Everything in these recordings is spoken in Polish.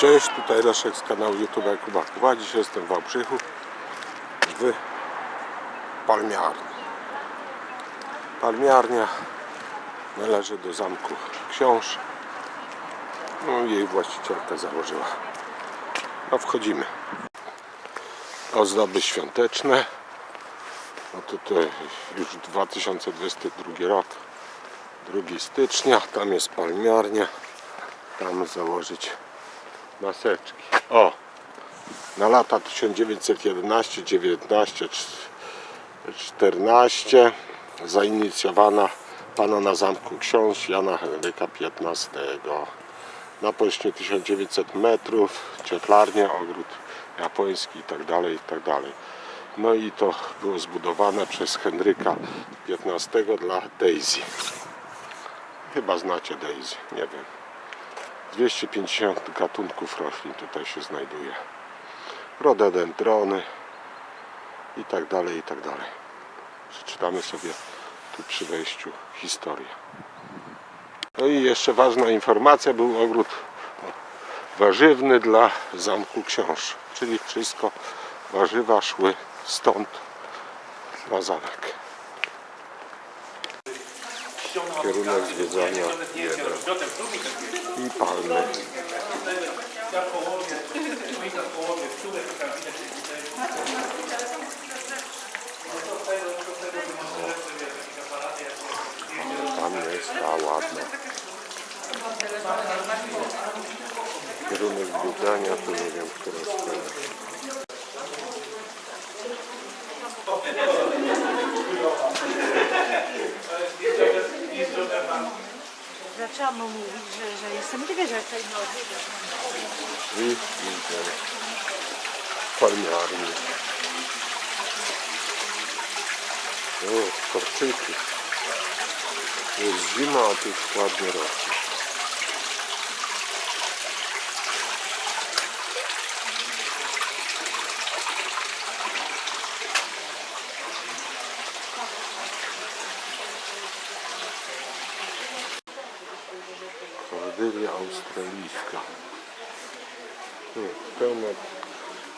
Cześć, tutaj Leszek z kanału YouTube Kuba Kuba. Dzisiaj jestem w Wałbrzychu w Palmiarni. Palmiarnia należy do zamku Książ. No jej właścicielka założyła. No wchodzimy. Ozdoby świąteczne. No tutaj już 2022 rok. 2 stycznia. Tam jest palmiarnia. Tam założyć maseczki. O! Na lata 1911, 19, 14 zainicjowana pana na zamku książ Jana Henryka XV. Na powierzchni 1900 metrów, cieplarnia, ogród japoński itd. itd. No i to było zbudowane przez Henryka XV dla Daisy. Chyba znacie Daisy, nie wiem. 250 gatunków roślin tutaj się znajduje. Rododendrony i tak dalej, i tak dalej. Przeczytamy sobie tu przy wejściu historię. No i jeszcze ważna informacja, był ogród warzywny dla Zamku Książ, czyli wszystko warzywa szły stąd na zamek. Kierunek zwiedzania i palmy. Tam jest ta ładna. Kierunek zwiedzania, to nie wiem, która strona. Zaczęłam mu mówić, że, że jestem nie wierzę w tej nocy. I idę. Palmiarni. O, korczyki. Jest zima, a tu już ładnie rośnie. Kordylia australijska. Hmm, pełno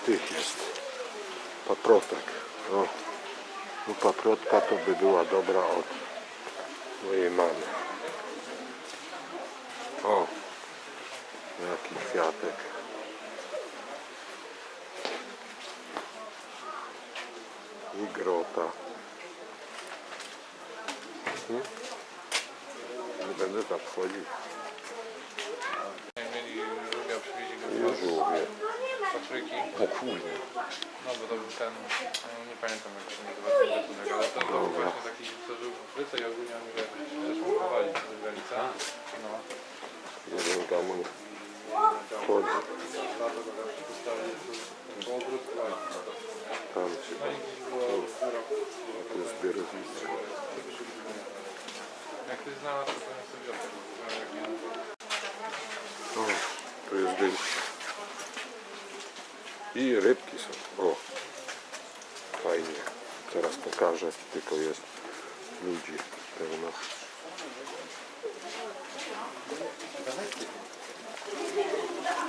tych jest. Paprotek. O. No paprotka to by była dobra od mojej mamy. O. Jaki kwiatek. I grota. Hmm? Nie będę tam wchodził. O kurde. No bo to był ten, no, nie pamiętam jak się nazywa ten gatunek, ale to, to był właśnie taki, co żył w Afryce i ogólnie oni go jakoś też kupowali z granica. No, Jeden gamun wchodzi. lato go zawsze postawili po ogródku, Tam się no i gdzieś było wyrok. to jest zbiorowisko. Jak ktoś znalazł, to pewnie sobie wziął. nie, O, tu jest wyjście. I rybki są. O, fajnie. Teraz pokażę, tylko jest ludzi pełno.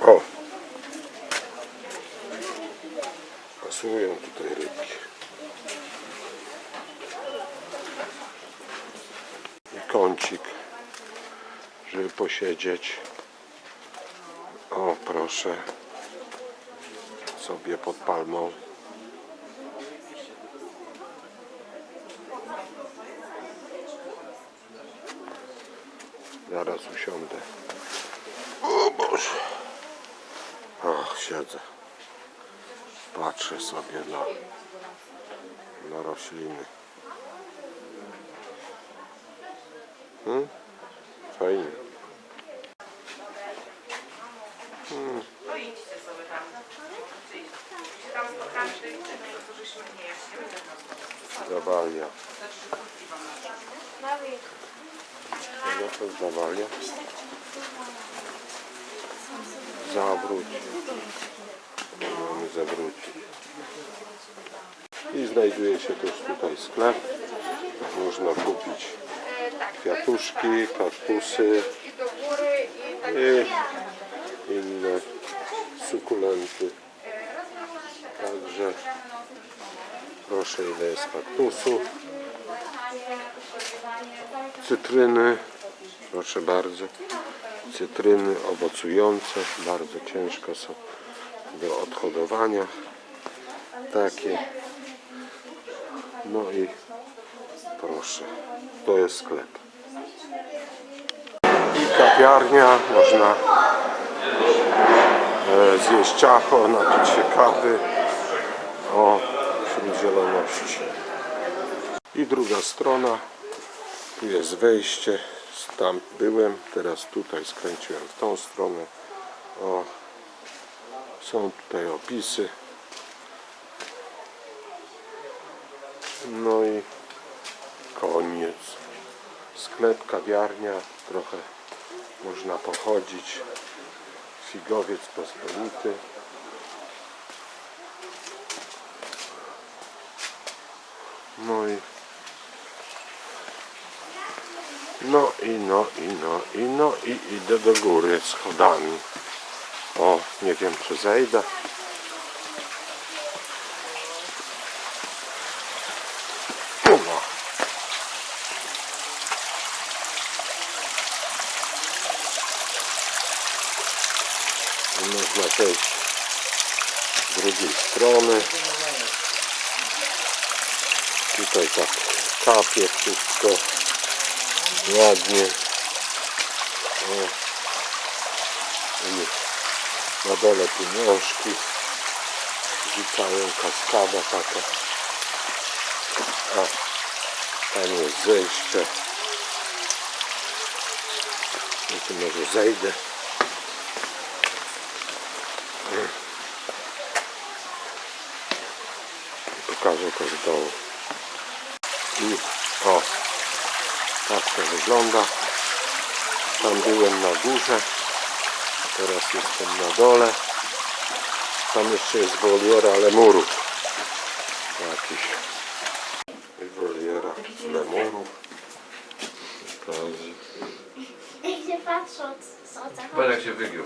O! Pasują tutaj rybki. I kącik, żeby posiedzieć. O, proszę. Sobie pod palmą. Zaraz usiądę. O Boże. Ach, siedzę. Patrzę sobie na, na rośliny. Hmm? Fajnie. No idźcie sobie tam. Czy idź. Się tam spotkamy, to idźcie, no to żeśmy nie jest. Nie będę nas Zawalia. Znaczy, że kurtki wam na No to zawalia. I znajduje się też tutaj sklep. Można kupić kwiatuszki, kaktusy i inne sukulenty. Także proszę ile jest kaktusów. Cytryny, proszę bardzo. Cytryny owocujące, bardzo ciężko są do odhodowania. Takie. No i proszę, to jest sklep. I kawiarnia, można e, zjeść ciacho, napić się kawy. O, wśród zieloności. I druga strona, tu jest wejście, tam byłem, teraz tutaj skręciłem w tą stronę. O, są tutaj opisy. No i koniec. Sklep, kawiarnia, trochę można pochodzić. Figowiec pospolity. No i no i no i no i no i idę do góry schodami. O, nie wiem czy zejdę. I Można zejść z drugiej strony. Tutaj tak kapie wszystko ładnie. O. I na dole pieniążki rzucają kaskada taka. A tam jest zejście. Ja tu może zejdę. Pokażę to z. I o, tak to wygląda. Tam byłem na górze. Teraz jestem na dole. Tam jeszcze jest woliera lemurów. Jakiś woliera lemurów. Okazji. Jak się patrzą, co jak się wygiął.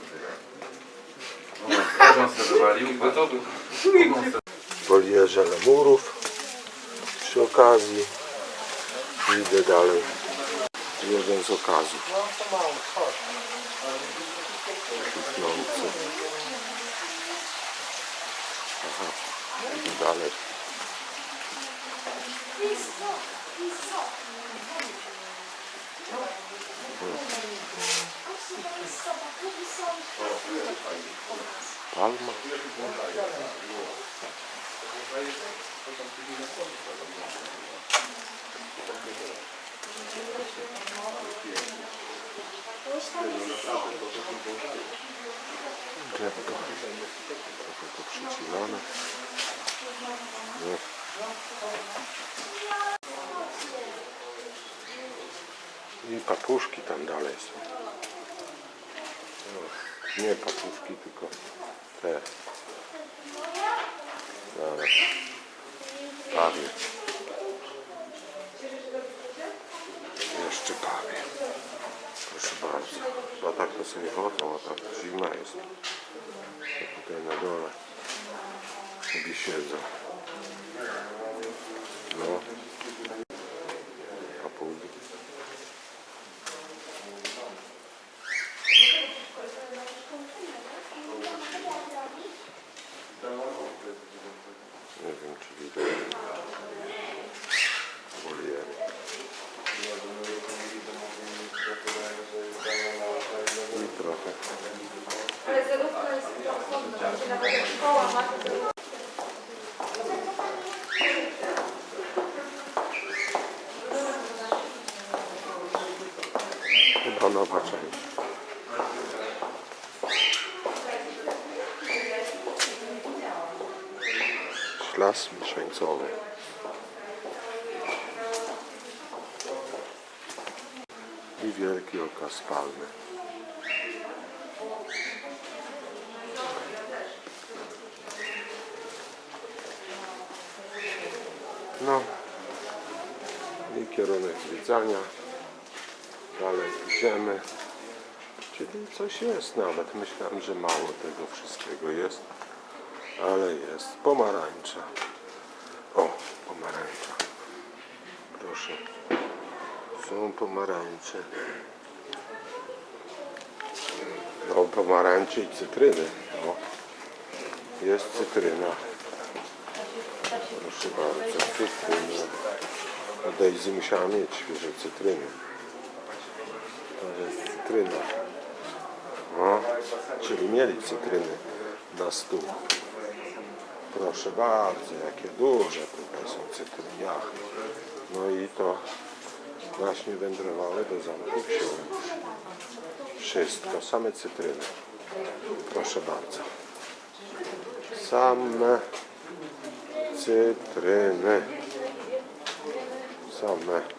Ogon sobie wywalił. Gotowy. W wolierze lemurów. Przy okazji idę dalej. Jeden z okazji. Kwitnący. Aha, idę dalej. Palma. Drzewko. Trochę to przycinane. Nie. I papuszki tam dalej są. Nie papuszki, tylko te. Zaraz. Pawie. Jeszcze pawie. Proszę bardzo. No tak to sobie chodzą, a tak zima jest. To tutaj na dole sobie siedzą. No. Papugi. Nie wiem czy widać. Woliery. I trochę. Chyba nowa część. Ślas mieszańcowy. I wielki okaz palmy. No i kierunek zwiedzania. Dalej idziemy. Czyli coś jest nawet. Myślałem, że mało tego wszystkiego jest. Ale jest. Pomarańcza. O, pomarańcza. Proszę. Są pomarańcze. No, pomarańcze i cytryny. O. Jest cytryna. Proszę bardzo, cytryna. A Daisy musiała mieć świeże cytryny. To jest cytryna. O, czyli mieli cytryny na stół. Proszę bardzo, jakie duże tutaj są cytryniachy. No i to właśnie wędrowały do zamku książ. Wszystko, same cytryny. Proszę bardzo. Same cytryny. Same